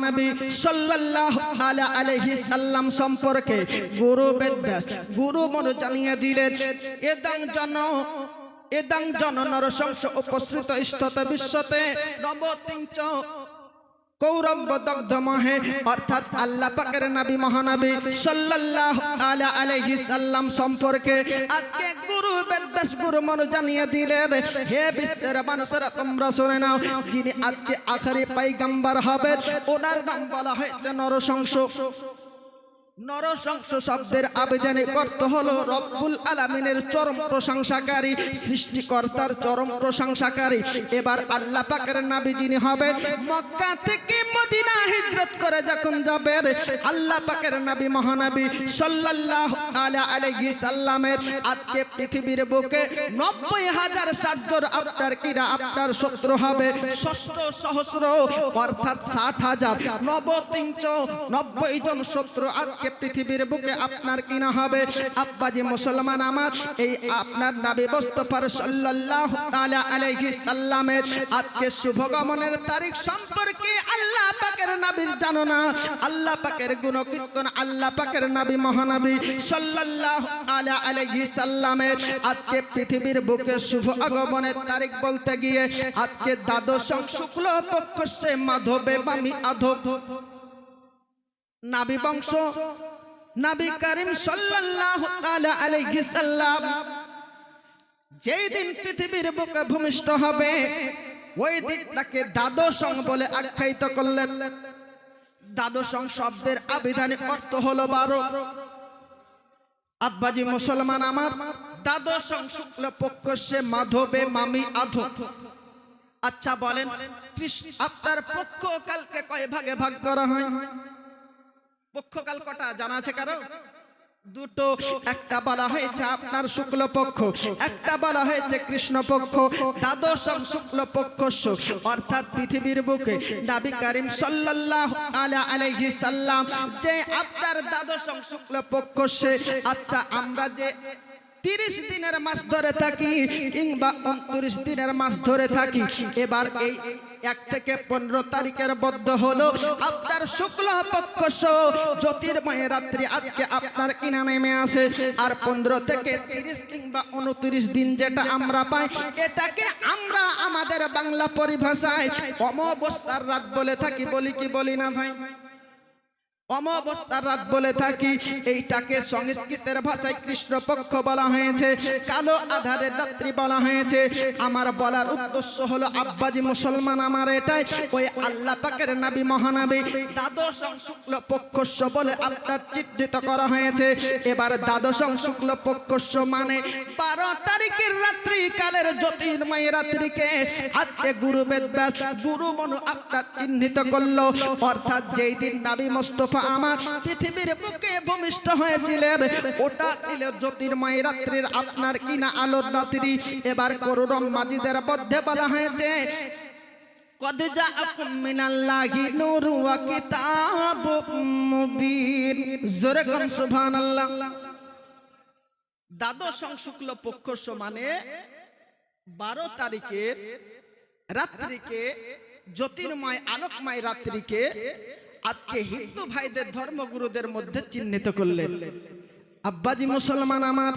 মহানবী সাল্লাল্লাহু আলা আলাইহি সাল্লাম সম্পর্কে গুরু বেদব্যাস, গুরু মন জানিয়ে দিলেন, এদাং জন এদাং জন নরসংস উপস্থিত নব বিশ্বতে নবতিঞ্চ কৌরব দগ্ধ মহে, অর্থাৎ আল্লাহ পাকের নবী মহানবী সাল্লাল্লাহু আলা আলাইহি সাল্লাম সম্পর্কে আজকে গুরু বেদবেশ গুরু মন জানিয়ে দিলেন, হে বিশ্বের মানুষের, তোমরা শুনে নাও, যিনি আজকে আখেরি পাইগাম্বার হবে ওনার নাম বলা হয়েছে নরসংস নরসংস শব্দের আবেদনে অর্থ হলো রব্বুল আলামিনের চরম প্রশংসাকারী, সৃষ্টিকর্তার চরম প্রশংসাকারী। এবার আল্লাহ পাকের নবী যিনি হবেন, মক্কা থেকে মদিনা হিজরত করে যখন যাবেন, আল্লাহ পাকের নবী মহানবী সাল্লাল্লাহু আলা আলাইহি সাল্লামের আজকে পৃথিবীর বুকে নব্বই হাজার ষাটজন আপনার কিরা আপনার শত্রু হবে, ষষ্ঠ সহস্র অর্থাৎ ষাট হাজার। নবতিঞ্চ নব্বই জন শত্রু আজকে পৃথিবীর বুকে আপনার কিনা হবে? আব্বাজি মুসলমান আমার, এই আপনার নাবি মোস্তফার সাল্লাল্লাহু তাআলা আলাইহি সাল্লামের আজকে শুভগমনের তারিখ সম্পর্কে আল্লাহ পাকের নবীর জানো না? আল্লাহ পাকের গুণকীর্তন আল্লাহ পাকের নবী মহানবী সাল্লাল্লাহু তাআলা আলাইহি সাল্লামের আজকে পৃথিবীর বুকে শুভ আগমনের তারিখ বলতে গিয়ে আজকে দ্বাদশ শুক্ল পক্ষ সে মাধবে বামি আধব। নাবি বংশ, নাবি করিম সাল্লাল্লাহু তাআলা আলাইহি সাল্লাম যেই দিন পৃথিবীর বুকে ভূমিষ্ঠ হবে, ওই দিনটাকে দ্বাদশং বলে আখ্যায়িত করলেন। দ্বাদশং শব্দের আবিধানিক অর্থ হলো বারো। আব্বাজি মুসলমান আমার, দ্বাদশং শুক্ল পক্ষ মাধবে মামি আধো। আচ্ছা বলেন আপনার পক্ষ কালকে কয় ভাগে ভাগ করা হয়? পক্ষকাল কটা জানা আছে কারও? দুটো, একটা বলা হয়েছে আপনার শুক্ল পক্ষ একটা বলা হয়েছে কৃষ্ণ পক্ষ দ্বাদশম শুক্ল পক্ষ অর্থাৎ পৃথিবীর বুকে নাবি করিম সাল্লাল্লাহু আলা আলাইহি সাল্লাম যে আপনার দ্বাদশম শুক্ল পক্ষ সে। আচ্ছা আমরা যে তিরিশ দিনের মাস ধরে থাকি কিংবা উনত্রিশ দিনের মাস ধরে থাকি। এবার এই এক থেকে পনেরো তারিখের বদ্ধ হলো আপনার শুক্ল পক্ষ জ্যোতির্ময় রাত্রি আজকে আপনার কিনা নেমে আসে। আর পনেরো থেকে তিরিশ কিংবা উনত্রিশ দিন যেটা আমরা পাই, এটাকে আমরা আমাদের বাংলা পরিভাষায় অমাবস্যার রাত বলে থাকি। বলি কি, বলি না ভাই? অমাবস্যার রাত বলে থাকি, এইটাকে সংস্কৃতের ভাষায় কৃষ্ণপক্ষ বলা হয়েছে, কালো আধারের রাত্রি বলা হয়েছে। আমার বলার উদ্দেশ্য হলো, আব্বাজি মুসলমান আমার এটাই, ওই আল্লাহ পাকের নবী মহানবী, দ্বাদশ শুক্ল পক্ষস্য বলে আপনার চিত্রিত করা হয়েছে। এবার দ্বাদশ শুক্ল পক্ষস্য মানে বারো তারিখের রাত্রি, কালের জ্যোতির্ময় রাত্রিকে আজকে গুরু বেদব্যাস গুরু মনু আপনার চিহ্নিত করল। অর্থাৎ যেই দিন নাবি মোস্তফা আমার পৃথিবীর বুকে ভূমিষ্ঠ হয়েছিলেন ওটা ছিল জ্যোতির্ময় রাত্রির আপনার কিনা আলোর রাত্রি এবার করুরম মাজিদের মধ্যে বলা হয়েছে قد جاءكم من الله نور وكتاب مبين জোরে কোন সুবহানাল্লাহ দ্বাদশ শুক্ল পক্ষ মানে বারো তারিখের রাত্রিকে জ্যোতির্ময় আলোকময় রাত্রিকে আজকে হিন্দু ভাইদের ধর্মগুরুদের মধ্যে চিহ্নিত করলেন। আব্বাজি মুসলমান আমার।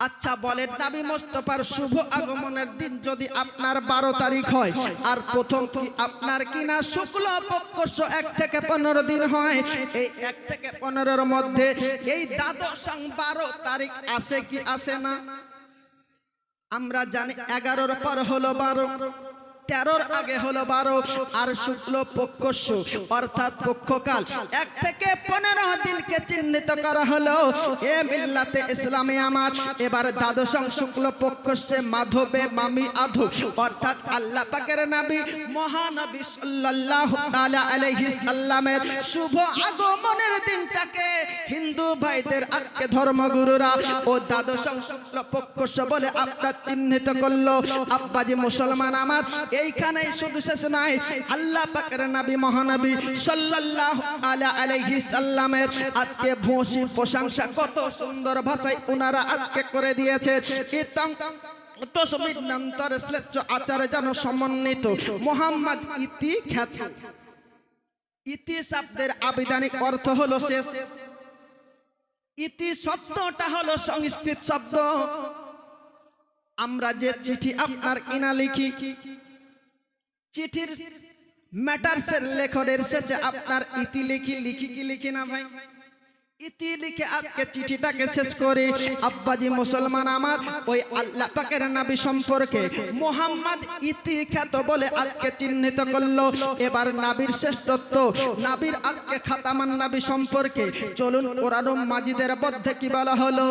আচ্ছা বলেন নাবি মোস্তফার শুভ আগমনের দিন যদি আপনার বারো তারিখ হয় আর প্রথম কি আপনার কিনা শুক্ল পক্ষ এক থেকে পনেরো দিন হয়। এই এক থেকে পনেরোর মধ্যে এই দ্বাদশ বারো তারিখ আসে কি আসে না? আমরা জানি এগারোর পর হলো বারো। তেরোর আগে হলো বারো, আর শুক্ল পক্ষ অর্থাৎ পক্ষকাল এক থেকে পনেরো দিনকে চিহ্নিত করা হলো, এ মিল্লাতে ইসলামে আমার। এবার দ্বাদশং শুক্ল পক্ষ মাধবে মামি আধো, অর্থাৎ আল্লাহ পাকের নবী মহানবী সাল্লাল্লাহু তাআলা আলাইহি সাল্লামের শুভ আগমনের দিনটাকে হিন্দু ভাইদের আজকে ধর্মগুরুরা ও দ্বাদশং শুক্ল পক্ষ বলে আপনার চিহ্নিত করল। আব্বাজি মুসলমান আমার এইখানে শুধু শেষ নাই। আল্লাহ পাকের নবী, মহানবী সাল্লাল্লাহু আলা আলাইহি সাল্লামের আজকে ভূষি প্রশংসা কত সুন্দর ভাষায় ওনারা আজকে করে দিয়েছে। কীর্তন তসবির শ্রেষ্ঠ আচারে যেন সমন্বিত। মোহাম্মদ ইতি খ্যাত। ইতি শব্দের আবিধানিক অর্থ হলো শেষ। ইতি শব্দটা হলো সংস্কৃত শব্দ। আমরা যে চিঠি আপনার কিনা লিখি চিঠির ম্যাটারসের লেখনের শেষে আপনার ইতি লিখি লিখি কি লিখি না ভাই? ইতি লিখে আজকে চিঠিটাকে শেষ করে। আব্বাজি মুসলমান আমার ওই আল্লাহ পাকের নাবি সম্পর্কে মোহাম্মদ ইতি খ্যাত বলে আজকে চিহ্নিত করল। এবার নাবির শ্রেষ্ঠত্ব নাবির আজকে খাতামান নাবি সম্পর্কে। চলুন কোরআন মাজিদের মধ্যে কি বলা হলো?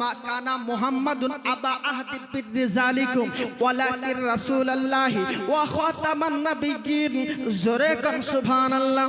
মা কানা মুহাম্মাদুন আবা আহদি বিরিজালিকুম ওয়ালাকির রাসূলুল্লাহি ওয়া খাতামান নাবিয়্যিন। জোরে কান সুবহানাল্লাহ।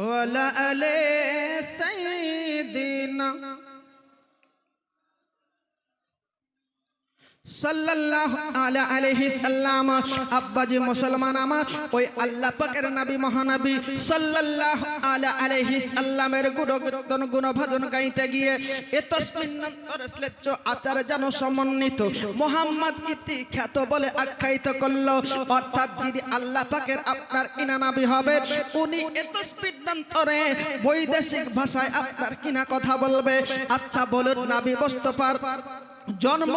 ওলা আলে সাইদিনা ওই আল্লাহ মহানবী আলা গাইতে গিয়ে আচার যেন খ্যাত বলে আখ্যায়িত করল। অর্থাৎ যিনি আল্লাহ পাকের আপনার কিনা নবী হবে, উনি এতসমিন্নন্তরে বৈদেশিক ভাষায় আপনার কিনা কথা বলবে। আচ্ছা বলুন নবী মোস্তফার জন্ম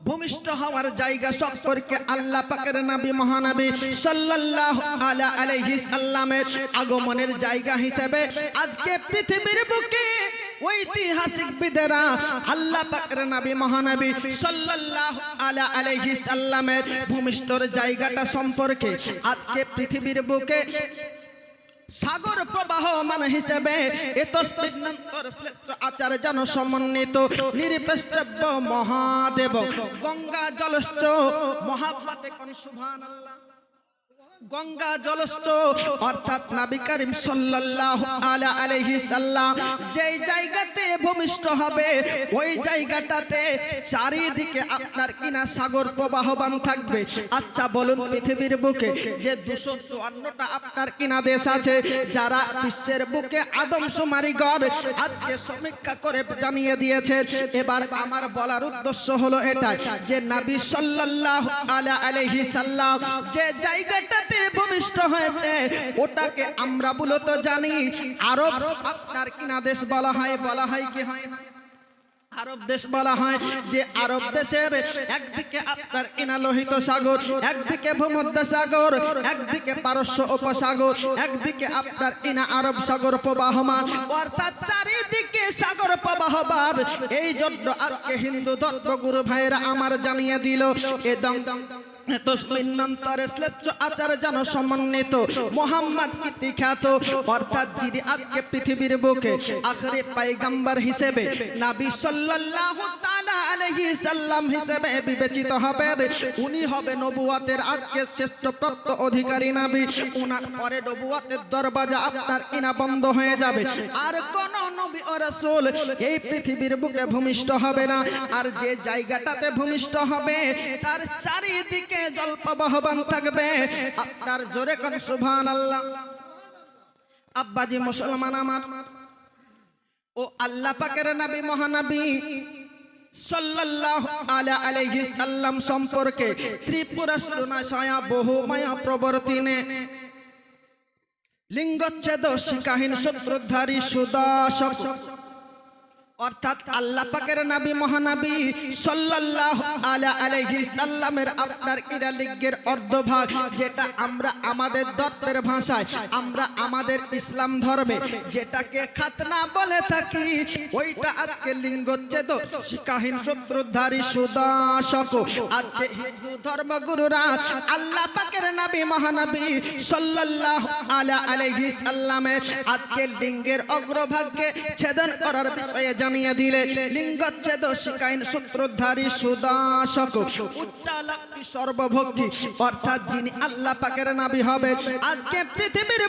ভূমিষ্ঠ হওয়ার জায়গা সম্পর্কে আল্লাহ পাকের নবী, মহানবী সাল্লাল্লাহু আলা আলাইহি সাল্লামের আগমনের জায়গা হিসেবে আজকে পৃথিবীর বুকে ঐতিহাসিক বিদেরা আল্লাহ পাকের নবী, মহানবী সাল্লাল্লাহু আলা আলাইহি সাল্লামের ভূমিষ্ঠর জায়গাটা সম্পর্কে আজকে পৃথিবীর বুকে সাগর প্রবাহমান হিসেবে এত শ্রেষ্ঠ আচার যেন সমন্বিত, নিরপেক্ষব্য মহাদেব। গঙ্গা জলশ্চ মহাভাতে কোন সুবহানাল্লাহ গঙ্গা জলস্থ, অর্থাৎ নবী করিম সাল্লাল্লাহু আলা আলাইহি সাল্লাম, যেই জায়গাতে ভূমিষ্ঠ হবে, ওই জায়গাটাতে চারিদিকে আপনার কিনা সাগর প্রবাহমান থাকবে। আচ্ছা বলুন পৃথিবীর বুকে যে দুশো চুয়ান্নটা আপনার কিনা দেশ আছে, যারা বিশ্বের বুকে আদমশুমারি গড় আজকে সমীক্ষা করে জানিয়ে দিয়েছে। এবার আমার বলার উদ্দেশ্য হলো এটা যে নবী সাল্লাল্লাহু আলা আলাইহি সাল্লাম যে জায়গাটাতে ভূমিষ্ঠ হয়েছে, ওটাকে আমরা মূলত জানি আরব। আপনার কিনা দেশ বলা হয় বলা হয় কি হয় না? আরব দেশ বলা হয় যে আরব দেশের একদিকে আপনার কিনা লোহিত সাগর, একদিকে ভূমধ্য সাগর, একদিকে পারস্য উপসাগর, একদিকে আপনার কিনা আরব সাগর প্রবাহমান। অর্থাৎ চারিদিকে সাগর প্রবাহমান। এই জন্য আজকে হিন্দু ধর্মগুরু ভাইয়েরা আমার জানিয়ে দিল, এ দং তসমিন্নন্তরে শ্লেষ্ঠ বিবেচিত হবেন। উনি হবে নবুয়াতের আজকে শ্রেষ্ঠ প্রাপ্ত অধিকারী নাবি। উনার পরে নবুয়াতের দরজা আপনার কিনা বন্ধ হয়ে যাবে। আর কোন নবী ও রাসূল এই পৃথিবীর বুকে ভূমিষ্ঠ হবে না। আর যে জায়গাটাতে ভূমিষ্ঠ হবে, তার চারিদিকে জল প্রবাহবান থাকবে। আপনার জোরে কোন, সুবহানাল্লাহ। আব্বাজি মুসলমান আমার। ও আল্লাহ পাকের নবী, মহানবী সম্পর্কে লিঙ্গচ্ছেদ শিকাহীন সূত্রধারী সুদাসক অর্থাৎ আল্লাহ পাকের নবী মহানবী সাল্লাল্লাহু আলা আলাইহি সাল্লামের আপনার ইরা লিঙ্গের অর্ধভাগ যেটা আমরা আমাদের দত্তের ভাষায়, আমরা আমাদের ইসলাম ধর্মে যেটাকে খাতনা বলে থাকি, ওইটা আজকে লিঙ্গচ্ছেদ শিকাহীন সুদাসক আজকে হিন্দু ধর্মগুরুরা আল্লাহ পাকের নবী মহানবী সাল্লাল্লাহু আলা আলাইহি সাল্লামের আজকে লিঙ্গের অগ্রভাগকে ছেদন করার বিষয়ে জানিয়ে দিলে লিঙ্গচ্ছেদ শিকাইন সূত্রধারী সুদাসক উচ্চালাপি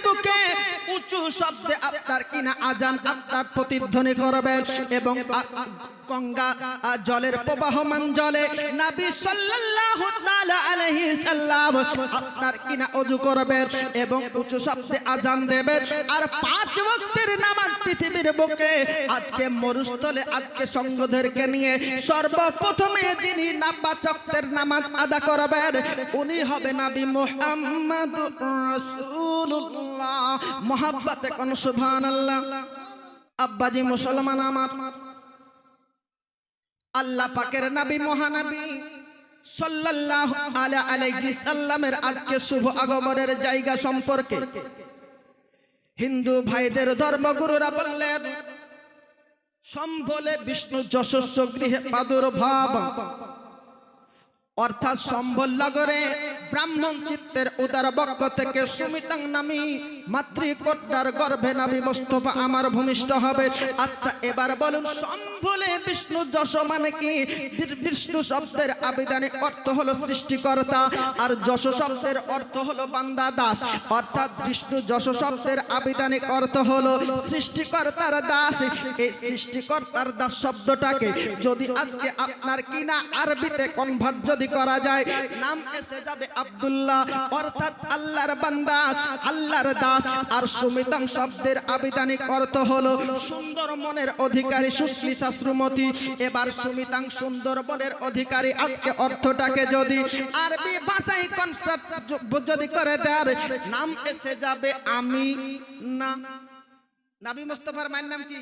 বুকে উঁচু আজান প্রতিধ্বনি এবং গঙ্গা জলের প্রবাহমান জলে আপনার কিনা ওযু করবে এবং শব্দে আজান দেবে। আর পাঁচ ওয়াক্তের পৃথিবীর বুকে আজকে মরুস্থলে আজকে সঙ্গদেরকে নিয়ে সর্বপ্রথমে যিনি নাপাচকের নামাজ আদা করবেন, উনি হবে নাবি মুহাম্মদ রাসূলুল্লাহ। কোন সুবহানাল্লাহ। আব্বাজি মুসলমান আমার। আল্লাহ পাকের নবী মহানবী সাল্লাল্লাহু আলাইহি সাল্লামের আজকে শুভ আগমনের জায়গা সম্পর্কে হিন্দু ভাইদের ধর্মগুরুরা বললেন, সম্বলে বিষ্ণু যশস্ব গৃহে প্রাদুর্ভাব অর্থাৎ সম্বল নগরে ব্রাহ্মণ চিত্তের উদার বক্ষ থেকে সুমিতাং নামি মাতৃকন্যার গর্ভে নাবি মোস্তফা আমার ভূমিষ্ঠ হবে। আচ্ছা এবার বলুন সম্বলে বিষ্ণু যশ মানে কি? বিষ্ণু শব্দের আবেদনে অর্থ হলো সৃষ্টিকর্তা, আর যশ শব্দের অর্থ হলো বান্দা দাস। অর্থাৎ বিষ্ণু যশ শব্দের আবেদনিক অর্থ হলো সৃষ্টিকর্তার দাস। এই সৃষ্টিকর্তার দাস শব্দটাকে যদি আজকে আপনার কিনা আরবিতে কনভার্ট যদি করা যায়, নাম এসে যাবে আব্দুল্লাহ। অর্থাৎ আল্লাহর বান্দা, আল্লাহর দাস। আর সুমিতাং শব্দের আবিধানিক অর্থ হলো সুন্দর মনের অধিকারী এবার সুমিতাং অধিকারী আজকে অর্থটাকে যদি আরবি ভাষায় কনস্ট্রাক্ট যদি করে দেয় নাম এসে যাবে আমি না। নাবি মুস্তফার মায়ের নাম কি?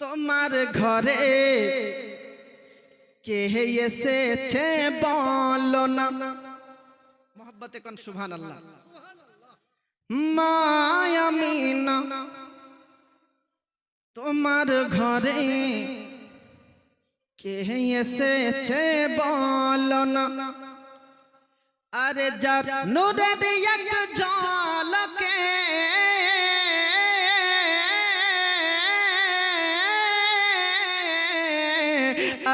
তোমার ঘরে কে এসেছে বলো না। মোহাব্বতে কোন সুবহান আল্লাহ মায়ামিনা তোমার ঘরে কে এসেছে বলো না? আরে যার নূরের এক জলকে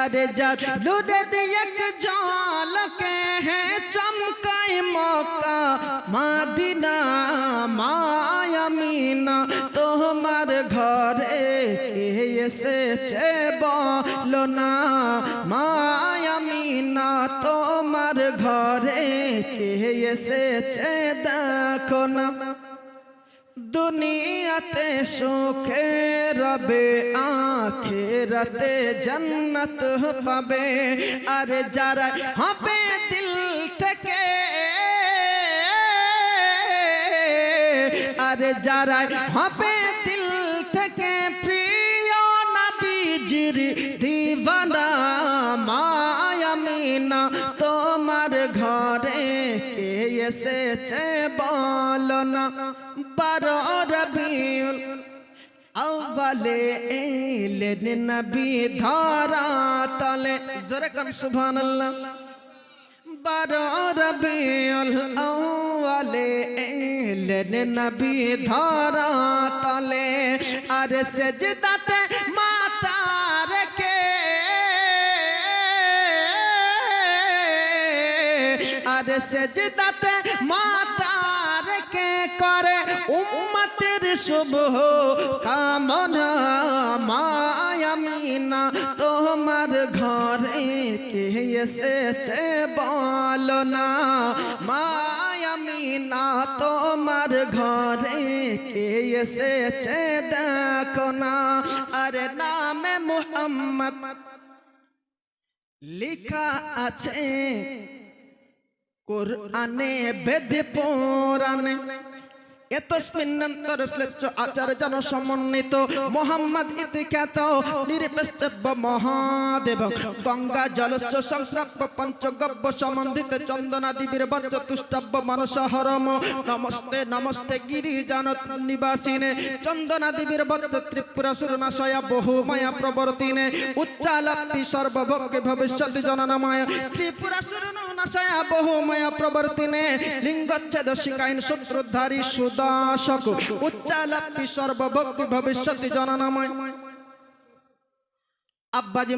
আরে যার নূরের এক জলকে হে চমকায় মক্কা মাদিনা মায়ামিনা তোমার ঘরে এসেছে বলো না মায়ামিনা তোমার ঘরে এসেছে দেখো না দুনিয়াতে সুখে রবে আখেরাতে জন্নত পাবে আর যারা হবে আর যারা হবে দিল থেকে প্রিয় নবীজির দিবানা মায়ামিনা তোমার ঘরে কে এসেছে বলো না? বারো রবিউল আউ্বালে এলেন নবী ধারা তলে। জোরে কর সুবহানাল্লাহ। বারো রবিউল আউ্বালে এলেন নবী ধরা তলে আর সেজদাতে মাতা রেখে আর সেজদাতে মাতা রেখে করে উম্মতের শুভ কামনা মায়ামিনা তোমার ঘরে কে এসেছে বলো না? মায়ামিনা তোমার ঘরে কে এসেছে দেখো না? আরে নামে মোহাম্মদ, লিখা আছে কোরআনে বেদ পুরাণে এতস্মিন্নন্তর শ্লেষ্ঠ সমন্বিত। মোহাম্মদ ইতিখ্যাত নিরপেস্তব্য মহাদেব। গঙ্গা জলস্য সংস্রাপ্য পঞ্চগব্য সম্বন্ধিত চন্দনা দিবীর তুষ্টব্য মানস হরম। নমস্তে নমস্তে গিরিজান নিবাসিনে। চন্দনা দিবীর বজ্র ত্রিপুরা সুরনাশয়া বহু মায়া প্রবর্তিনে উচ্চালাপি সর্বভোগ্য ভবিষ্যৎ জননময়। ত্রিপুরা সুরনাশয়া বহু মায়া প্রবর্তিনে। লিঙ্গচ্ছেদ শিকাইন সূত্রধারী সুদাসক উচ্চালাপি সর্বভক্তি ভবিষ্যৎ জননাময়। আব্বাজি